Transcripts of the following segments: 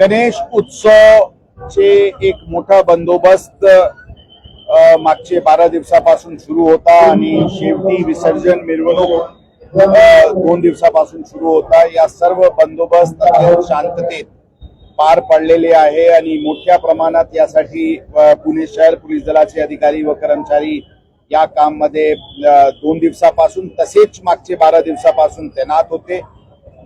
गणेश उत्सव चे एक मोठा बंदोबस्त मागचे बारा दिवसापासून सुरू होता आणि शेवटी विसर्जन मिरवणूक दोन दिवसापासून सुरू होता. या सर्व बंदोबस्त शांततेत पार पडलेले आहे आणि मोठ्या प्रमाणात यासाठी पुणे शहर पोलीस दलाचे अधिकारी व कर्मचारी या काममध्ये दोन दिवसापासून तसेच मागचे बारा दिवसापासून तैनात होते.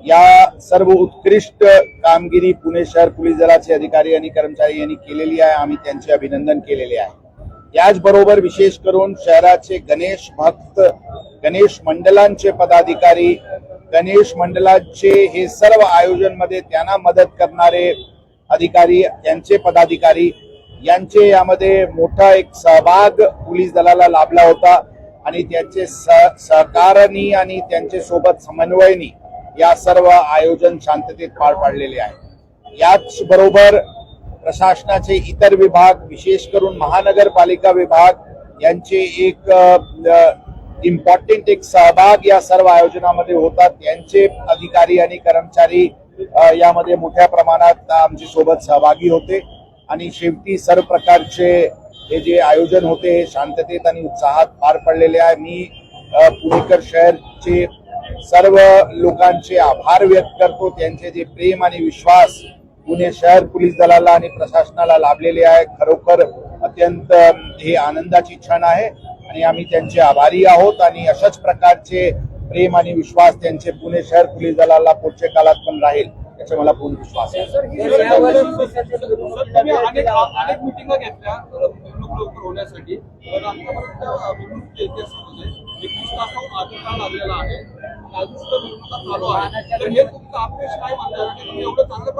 या सर्व उत्कृष्ट कामगिरी पुणे शहर पोलीस दलाचे अधिकारी आणि कर्मचारी यांनी केलेली आहे. आम्ही त्यांचे अभिनंदन केलेले आहे. याचबरोबर विशेष करून शहराचे गणेश भक्त गणेश मंडळांचे पदाधिकारी गणेश मंडळाचे हे सर्व आयोजनमध्ये त्यांना मदत करणारे अधिकारी यांचे पदाधिकारी यांचे यामध्ये मोठा एक सहभाग पोलीस दलाला लाभला होता. आणि त्यांचे सह- सहकारानी आणि त्यांचे सोबत समन्वयनी या सर्व आयोजन शांततेत पार पाडलेले आहे. याच बरोबर प्रशासनाचे इतर विभाग विशेष करून महानगरपालिका विभाग यांचे एक इम्पॉर्टंट एक सहभाग या सर्व आयोजनामध्ये होतात. यांचे अधिकारी आणि कर्मचारी यामध्ये मोठ्या प्रमाणात आमच्यासोबत सहभागी होते. आणि शेवटी सर्व प्रकारचे हे जे आयोजन होते हे शांततेत आणि उत्साहात पार पडलेले आहे. मी पुणेकर शहरचे सर्व लोकांचे आभार व्यक्त करतो. त्यांचे जे प्रेम आणि विश्वास पुणे शहर पोलीस दलाला आणि प्रशासनाला लाभलेले आहे खरोखर अत्यंत हे आनंदाची क्षण आहे. आणि आम्ही त्यांचे आभारी आहोत आणि अशाच प्रकारचे प्रेम आणि विश्वास त्यांचे पुणे शहर पोलीस दलाला पुढच्या काळात पण राहील याचा मला पूर्ण विश्वास आहे. होण्यासाठी. एकवीस तासाहून अधिक काळ लागलेला आहे.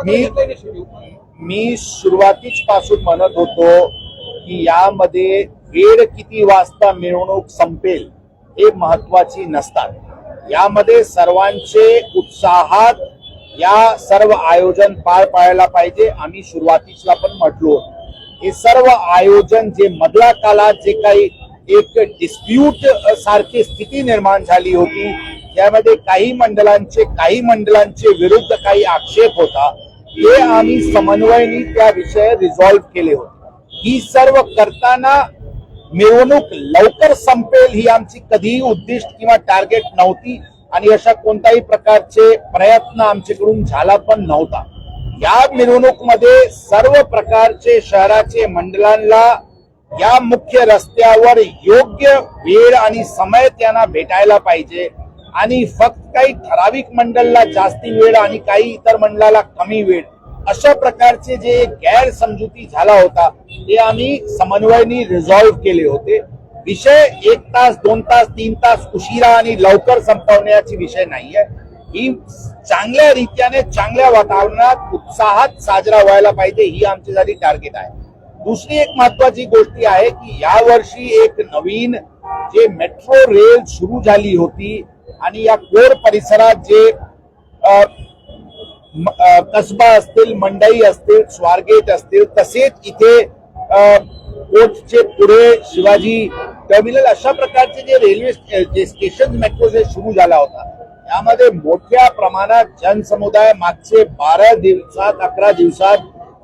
मी- मी सुरुवातीच पासून म्हणत होतो की यामध्ये वेळ किती वाजता मिरवणूक संपेल हे महत्वाची नसतात. यामध्ये सर्वांचे उत्साहात या सर्व आयोजन पार पाडायला पाहिजे. आम्ही सुरुवातीला पण म्हटलो हे सर्व आयोजन जे मधल्या काळात जे काही एक डिस्प्यूट सारखी स्थिती निर्माण झाली होती त्यामध्ये काही मंडळांचे काही मंडळांचे विरुद्ध काही आक्षेप होता ते आम्ही समन्वयनी त्या विषय रिझॉल्व्ह केले होते. ही सर्व करताना मिरवणूक लवकर संपेल ही आमची कधीही उद्दिष्ट किंवा टार्गेट नव्हती आणि अशा कोणत्याही प्रकारचे प्रयत्न आमच्याकडून झाला पण नव्हता. या मिरवणूकमध्ये सर्व प्रकारचे शहराचे मंडळांना या मुख्य रस्त्यावर योग्य वेळ आणि समय त्यांना भेटायला पाहिजे. आणि फक्त काही ठराविक मंडळला जास्ती वेळ आणि काही इतर मंडळाला कमी वेळ. अशा प्रकारचे जे गैरसमजुती झाला होता ते आम्ही समन्वयनी रिझॉल्व्ह केले होते. विषय एक तास दोन तास तीन तास उशिरा आणि लवकर संपवण्याची विषय नाहीये. ही चांगल्या रीत्याने चांगल्या वातावरणात उत्साहात साजरा व्हायला पाहिजे ही आमच्यासाठी टार्गेट आहे. दुसरी एक महत्वाची गोष्टी आहे की यावर्षी एक नवीन जे मेट्रो रेल सुरू झाली होती आणि या गोर परिसरात जे कसबा असतील मंडई असतील स्वारगेट असतील तसेच इथे अ, कोचचे पुढे शिवाजी टर्मिनल अशा प्रकारचे जे रेल्वे स्टे- जे स्टेशन मेट्रो जे सुरू झाला होता त्यामध्ये मोठ्या प्रमाणात जनसमुदाय मागचे बारा दिवसात अकरा दिवसात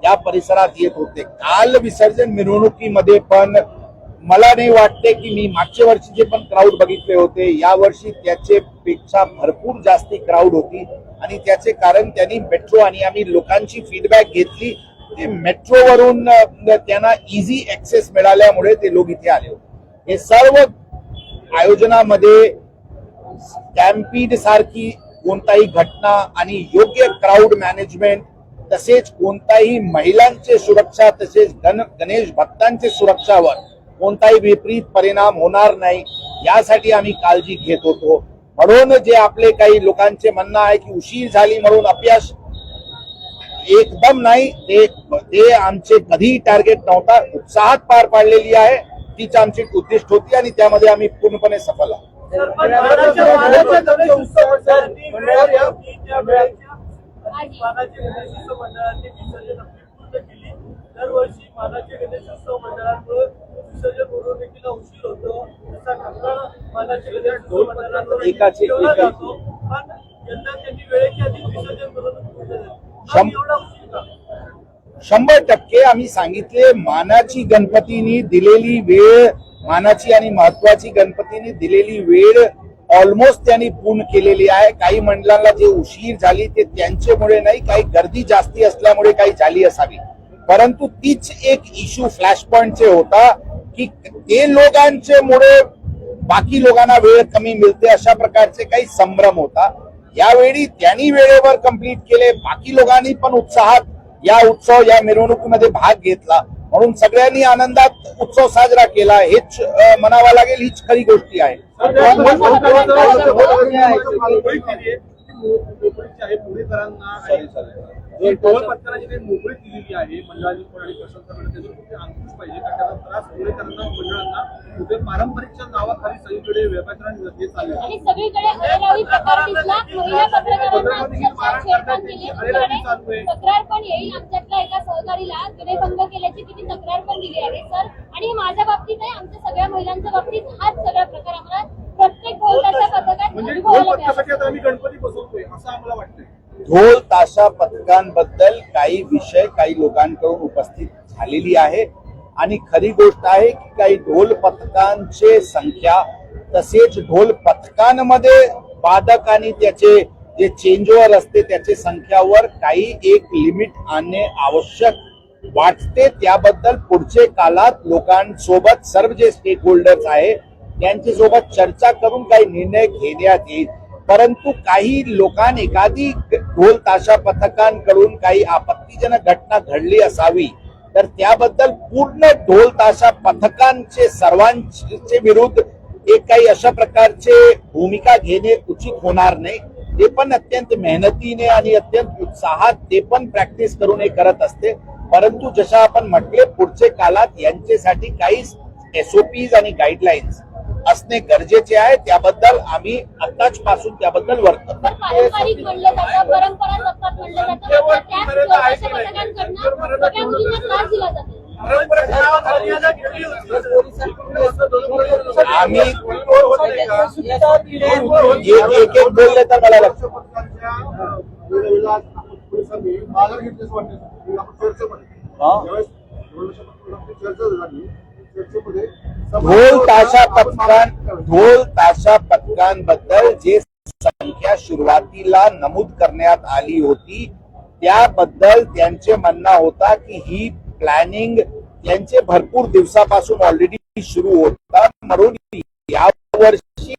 या परिसरात येत होते. काल विसर्जन मिरवणुकीमध्ये पण मला नाही वाटते की मी मागच्या वर्षीचे पण क्राऊड बघितले होते या वर्षी त्याचे पेक्षा भरपूर जास्ती क्राऊड होती. आणि त्याचे कारण त्यांनी मेट्रो आणि आम्ही लोकांची फीडबॅक घेतली. ते मेट्रोवरून त्यांना इझी ऍक्सेस मिळाल्यामुळे ते लोक इथे आले होते. हे सर्व आयोजनामध्ये स्टॅम्पीड सारखी कोणताही घटना आणि योग्य क्राऊड मॅनेजमेंट तसेच कोणताही महिलांचे सुरक्षा तसेच गण गणेश भक्तांचे सुरक्षावर कोणताही विपरीत परिणाम होणार नाही यासाठी आम्ही काळजी घेत होतो. म्हणून जे आपले काही लोकांचे म्हणणं आहे की उशीर झाली म्हणून अपयश एकदम नाही ते ते आमचे कधीही टार्गेट नव्हता उत्साहात पार पाडलेली आहे तीच आमची उद्दिष्ट होती आणि त्यामध्ये आम्ही पूर्णपणे सफल आहोत. मानाच्या मानाच्या गणेश का? शंभर टक्के आम्ही सांगितले मानाची गणपतीनी दिलेली वेळ मानाची आणि महत्वाची गणपतीनी दिलेली वेळ ऑलमोस्ट त्यांनी पूर्ण केलेली आहे. काही मंडळांना जे उशीर झाली ते त्यांच्यामुळे नाही काही गर्दी जास्ती असल्यामुळे काही झाली असावी. परंतु तीच एक इश्यू फ्लॅश पॉइंटचे होता की ते लोकांचे मुळे बाकी लोकांना वेळ कमी मिळते अशा प्रकारचे काही संभ्रम होता यावेळी त्यांनी वेळेवर कंप्लीट केले बाकी लोकांनी पण उत्साहात या उत्सव या मिरवणुकीमध्ये भाग घेतला म्हणून सगळ्यांनी आनंदात उत्सव साजरा केला हेच म्हणावं लागेल हीच खरी गोष्टी आहे पुणेकरांना आणि सगळीकडे व्यापाऱ्यांनी हे चालले आणि सगळीकडे अरेरावी प्रकार दिसला महिला पत्रकारांना अक्षरशः छेडछाड केली. तुमच्याकडे तक्रार पण येईल. आमच्यातल्या एका सहकारीला विनयभंग केल्याची तिने तक्रार पण दिली आहे सर. आणि हे माझ्या बाबतीत आहे आमच्या सगळ्या महिलांच्या बाबतीत हाच सगळा प्रकार आम्हाला प्रत्येक बोलताच्या पथकात म्हणजे गणपती बसवतोय असं आम्हाला वाटतंय. ढोल ताशा पथकांबद्दल काही विषय काही लोकांकडून उपस्थित झालेली आहे. आणि खरी गोष्ट आहे की काही ढोल पथकांचे संख्या तसेच ढोल पथकांमध्ये वादक आणि त्याचे जे चेंजवर असते त्याचे संख्यावर काही एक लिमिट आणणे आवश्यक वाटते. त्याबद्दल पुढचे काळात लोकांसोबत सर्व जे स्टेक होल्डर्स आहे त्यांच्यासोबत चर्चा करून काही निर्णय घेण्यात येईल. परंतु काही लोकांनी एखादी ढोल ताशा पथकांकडून काही आपत्तीजनक घटना घडली असावी तर त्याबद्दल पूर्ण ढोल ताशा पथकांचे सर्वांचे विरुद्ध एक काही अशा प्रकारचे भूमिका घेणे उचित होणार नाही. ते पण अत्यंत मेहनतीने आणि अत्यंत उत्साहात ते पण प्रॅक्टिस करून हे करत असते. परंतु जशा आपण म्हटले पुढचे कालात यांच्यासाठी काही एसओपीज आणि गाईडलाईन्स असणे गरजेचे आहे. त्याबद्दल आम्ही आताच पासून त्याबद्दल होती. आम्ही एक- एक एक एक बोलले तर मला लक्षात ढोल ताशा पथकां ढोल ताशा पथकांबद्दल जे संख्या सुरुवातीला नमूद करण्यात आली होती त्याबद्दल त्यांचे म्हणणं होता की ही प्लॅनिंग त्यांचे भरपूर दिवसापासून ऑलरेडी सुरू होता. म्हणून या वर्षी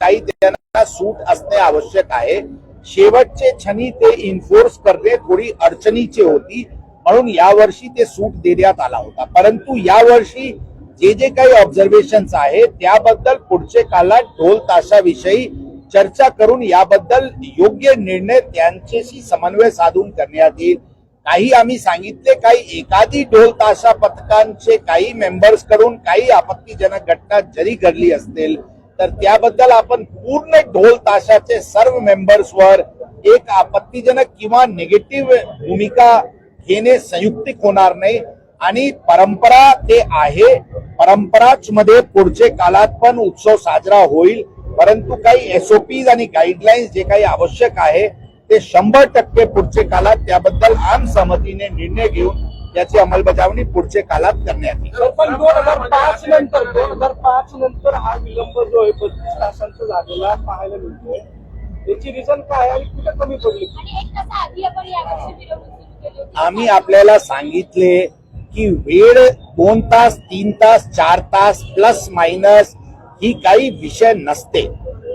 काही त्यांना सूट असणे आवश्यक आहे. शेवटचे क्षणी ते इन्फोर्स करणे थोडी अडचणीचे होती. म्हणून यावर्षी ते सूट देण्यात आला होता. परंतु यावर्षी जे जे काही ऑब्झर्वेशन आहे त्याबद्दल पुढचे काळात ढोल ताशाविषयी चर्चा करून याबद्दल योग्य निर्णय त्यांच्याशी समन्वय साधून करण्यात येईल. काही आम्ही सांगितले काही एखादी ढोल ताशा पथकांचे काही मेंबर्सकडून काही आपत्तीजनक घटना जरी घडली असतील तर त्याबद्दल आपण पूर्ण ढोल ताशाचे सर्व मेंबर्सवर एक आपत्तीजनक किंवा निगेटिव्ह भूमिका घेणे संयुक्तिक होणार नाही. आणि परंपरा ते आहे परंपराच मध्ये पुढचे काळात पण उत्सव साजरा होईल परंतु काही एसओपीज आणि गाईडलाईन्स जे काही आवश्यक आहे ते शंभर टक्के पुढचे काळात त्याबद्दल आम सहमतीने निर्णय घेऊन त्याची अंमलबजावणी पुढचे काळात करण्यात येईल. पण दोन हजार पाच नंतर दोन हजार पाच नंतर हा विलंब जो आहे बत्तीस तासांचा झालेला पाहायला मिळतोय. याची रिझन काय आहे आणि कुठे कमी पडली? आम्ही आपल्याला सांगितले की वेळ दोन तास तीन तास चार तास प्लस मायनस ही काही विषय नसते.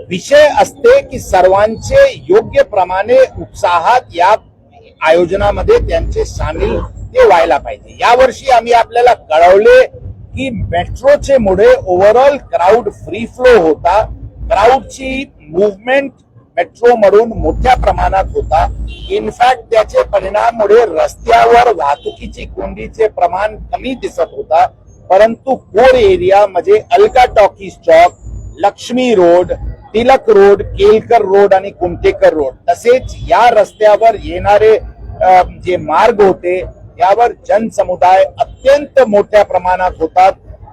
विषय असते की सर्वांचे योग्य प्रमाणे उत्साहात या आयोजनामध्ये त्यांचे सामील ते व्हायला पाहिजे. यावर्षी आम्ही आपल्याला कळवले की मेट्रोचे मुळे ओव्हरऑल क्राऊड फ्री फ्लो होता. क्राऊडची मुवमेंट मेट्रो मधून मोठ्या प्रमाणात होता. इनफॅक्ट त्याचे परिणाममुळे रस्त्यावर वाहतुकीची कोंडीचे प्रमाण कमी दिसत होता. परंतु कोर एरिया म्हणजे Alka talkies chowk Laxmi road Tilak road Kelkar road आणि कुमटेकर रोड. तसेच या रस्त्यावर येणारे जे मार्ग होते यावर जनसमुदाय अत्यंत मोठ्या प्रमाणात होतात.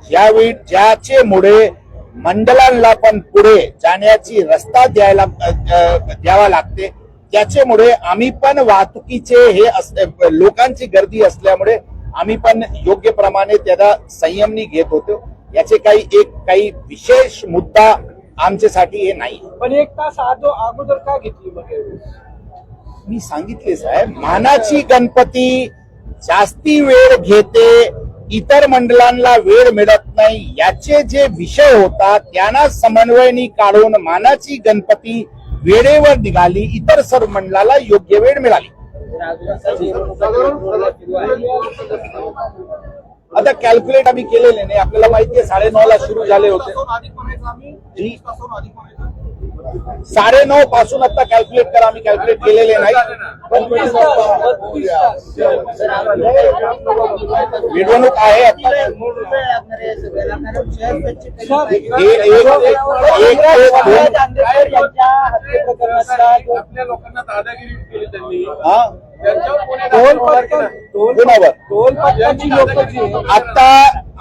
ज्यावेळी ज्याचे मुळे मंडळांना पण पुढे जाण्याची रस्ता द्यायला द्यावा लागते. त्याच्यामुळे आम्ही पण वाहतुकीचे हे लोकांची गर्दी असल्यामुळे आम्ही पण योग्य प्रमाणे त्याला संयमनी घेत होतो. याचे काही एक काही विशेष मुद्दा आमच्यासाठी हे नाही. पण एक तास अगोदर का घेतली? मी सांगितले साहेब मानाची गणपती जास्ती वेळ घेते इतर मंडळांना वेळ मिळत नाही. याचे जे विषय होता त्यांना समन्वयनी काढून मानाची गणपती वेळेवर निघाली. इतर सर्व मंडळाला योग्य वेळ मिळाली. आता कॅल्क्युलेट आम्ही केलेले नाही. आपल्याला माहिती आहे साडेनऊ ला सुरू झाले होते. म्हणायचं साडेनऊ पासून आता कॅल्क्युलेट करा आम्ही कॅल्क्युलेट केलेले नाही. मिरवणूक आहे लोकांना दादागिरी केली त्यांनी. Toll toll? टोल आता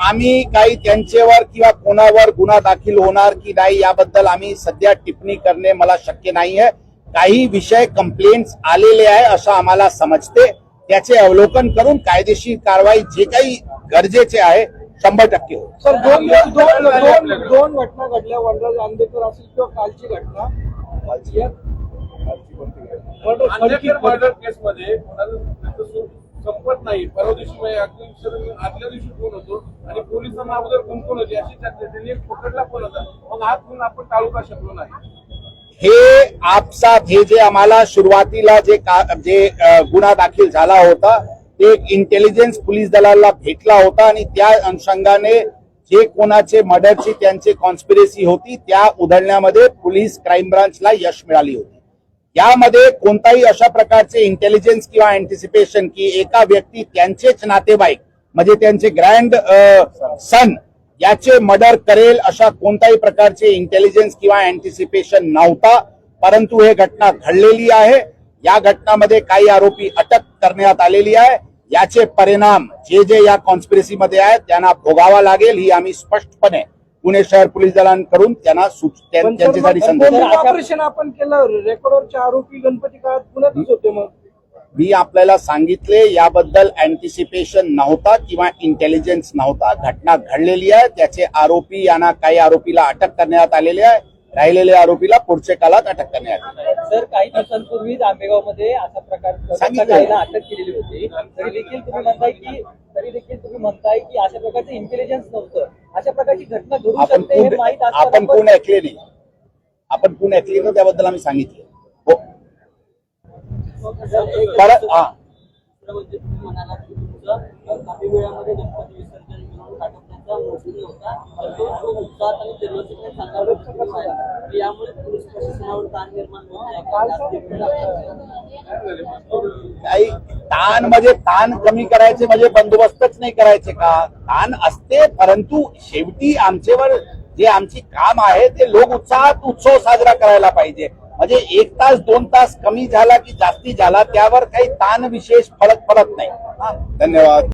आम्ही काही त्यांच्यावर किंवा कोणावर गुन्हा दाखल होणार की नाही याबद्दल आम्ही सध्या टिप्पणी करणे मला शक्य नाही आहे. काही विषय कंप्लेंट्स आलेले आहे असं आम्हाला समजते. त्याचे अवलोकन करून कायदेशीर कारवाई जे काही गरजेचे आहे शंभर टक्के होईल. सर दोन दोन दोन दोन घटना घडल्या. वनराज आंबेडकर असेल किंवा कालची घटना. या- मर्डर- आंबेडकर संपत नाही. परवा दिवशी अगदी दिवशी- आदल्या दिवशी फोन होतो आणि पोलिसांना अगोदर कुंकून होती. अशी चर्चा त्यांनी एक पकडला फोन होता. मग हा खून आपण टाळू का शकलो नाही? हे आपसात हे जे आम्हाला सुरुवातीला जे का- जे गुन्हा दाखल झाला होता ते एक इंटेलिजन्स पोलीस दलाला भेटला होता आणि त्या अनुषंगाने जे कोणाचे मर्डरची त्यांची कॉन्स्पिरेसी होती त्या उधळण्यामध्ये पोलीस क्राईम ब्रांचला यश मिळाली होती. यामध्ये कोणताही अशा प्रकारचे इंटेलिजन्स किंवा अँटिसिपेशन की एका व्यक्ती त्यांचेच नातेवाईक म्हणजे त्यांचे ग्रँड सन याचे मर्डर करेल अशा कोणत्याही प्रकारचे इंटेलिजन्स किंवा अँटिसिपेशन नव्हता. परंतु हे घटना घडलेली आहे. या घटनामध्ये काही आरोपी अटक करण्यात आलेली आहे. याचे परिणाम जे जे या कॉन्स्पिरसीमध्ये आहेत त्यांना भोगावा लागेल ही आम्ही स्पष्टपणे पुणे शहर पोलीस दलांकडून त्यांना त्यांच्यासाठी ऑपरेशन आपण केलं रेकॉर्डवरचे आरोपी गणपती काळात पुण्यातच होते मग? मी आपल्याला सांगितले याबद्दल अँटिसिपेशन नव्हता किंवा इंटेलिजन्स नव्हता. घटना घडलेली आहे त्याचे आरोपी यांना काही आरोपीला अटक करण्यात आलेले आहे. राहिलेल्या आरोपीला पुढच्या काळात अटक करण्यात येईल. सर काही दिवसांपूर्वीच आंबेगावमध्ये असा प्रकार अटक केलेली होती. तरी देखील तुम्ही म्हणताय की तरी देखील तुम्ही म्हणताय की अशा प्रकारचं इंटेलिजन्स नव्हतं. अशा प्रकारची घटना घडू आपण शकते हे माहीत आपण कोण ऐकले नाही. आपण कोण ऐकले नाही त्याबद्दल आम्ही सांगितले. हो. परत हा. म्हणजे की तुमचं काही वेळामध्ये गणपती विसर्जन मुद्दा आटोपण्याचा मोटिव्ह होता. तो तो उत्साहात आणि जल्लोषाने चांगला सुरू आहे? यामुळे पोलीस प्रशासनावर ताण निर्माण होत नाही काही ताण म्हणजे ताण कमी करायचे म्हणजे बंदोबस्तच नाही करायचे का? ताण असते परंतु शेवटी आमच्यावर जे आमची काम आहे ते लोक उत्साहात उत्सव साजरा करायला पाहिजे. म्हणजे एक तास दोन तास कमी झाला की जास्ती झाला त्यावर काही ताण विशेष फरक पडत नाही. धन्यवाद.